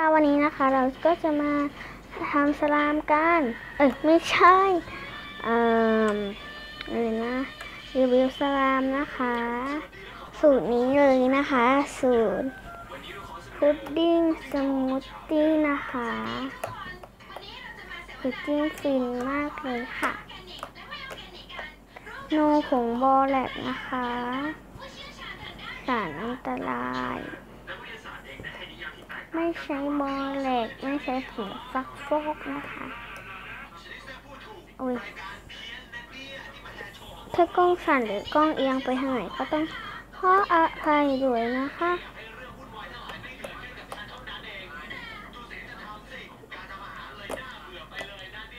ค่ะวันนี้นะคะเราก็จะมาทำสลามกัน เอ้ยไม่ใช่เอ่ออะไรนะรีวิวสลามนะคะ สูตรนี้เลยนะคะ สูตรพุดดิ้งสมูทตี้นะคะพุดดิ้งฟินมากเลยค่ะโนผงบอแลกนะคะ สารอันตราย ไม่ใช้บอแลกไม่ใช้ผงซักฟอกนะคะอุ้ยถ้ากล้องสั่นหรือกล้องเอียงไปทางไหนก็ต้องขออภัยด้วยนะคะ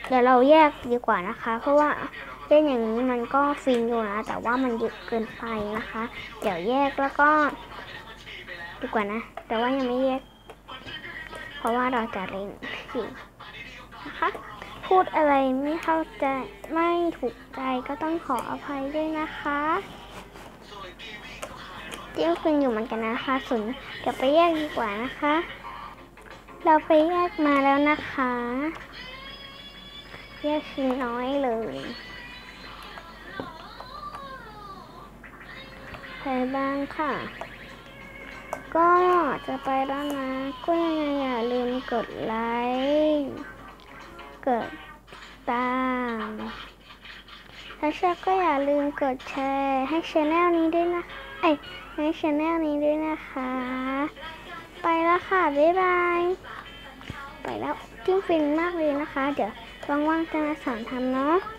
เดี๋ยวเราแยกดีกว่านะคะ เพราะว่าเล่นอย่างนี้มันก็ฟินอยู่นะ แต่ว่ามันเยอะเกินไปนะคะ เดี๋ยวแยกแล้วก็ดีกว่านะ แต่ว่ายังไม่แยก เพราะว่าเราจะเล่นสินะคะ พูดอะไรไม่เข้าใจไม่ถูกใจก็ต้องขออภัยด้วยนะคะเที่คืนอยู่เหมือนกันนะคะส่วนเดี๋ยวไปแยกดีกว่านะคะ เราไปแยกมาแล้วนะคะแยกชิ้นน้อยเลยไปบ้างค่ะ ก็จะไปแล้วนะก็ยังไงอย่าลืมกดไลค์กดตามถ้าชอบก็อย่าลืมกดแชร์ให้ช anel นี้ด้วยนะเอ้ยให้ช anel นี้ด้วยนะคะ ไปแล้วค่ะ บ๊ายบาย ไปแล้วจิ้งฟินมากเลยนะคะ เดี๋ยวว่างๆจะมาสอนทำเนาะ